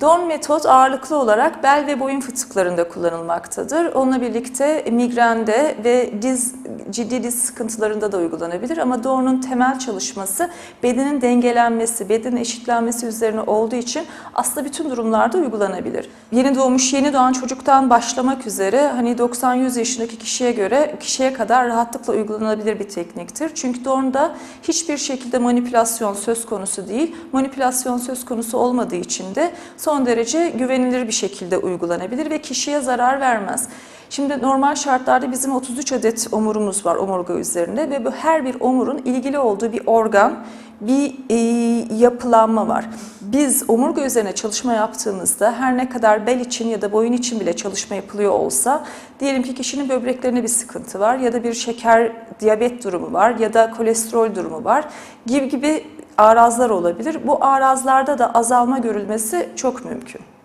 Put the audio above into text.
Dorn metot ağırlıklı olarak bel ve boyun fıtıklarında kullanılmaktadır. Onunla birlikte migrende ve diz ciddi diz sıkıntılarında da uygulanabilir ama Dorn'un temel çalışması bedenin dengelenmesi, bedenin eşitlenmesi üzerine olduğu için aslında bütün durumlarda uygulanabilir. Yeni doğmuş, yeni doğan çocuktan başlamak üzere hani 90-100 yaşındaki kişiye göre kişiye kadar rahatlıkla uygulanabilir bir tekniktir. Çünkü Dorn'da hiçbir şekilde manipülasyon söz konusu değil. Manipülasyon söz konusu olmadığı için de son derece güvenilir bir şekilde uygulanabilir ve kişiye zarar vermez. Şimdi normal şartlarda bizim 33 adet omurumuz var omurga üzerinde ve bu her bir omurun ilgili olduğu bir organ, bir e, yapılanma var. Biz omurga üzerine çalışma yaptığımızda her ne kadar bel için ya da boyun için bile çalışma yapılıyor olsa diyelim ki kişinin böbreklerine bir sıkıntı var ya da bir şeker diyabet durumu var ya da kolesterol durumu var gibi gibi arazlar olabilir. Bu arazlarda da azalma görülmesi çok mümkün.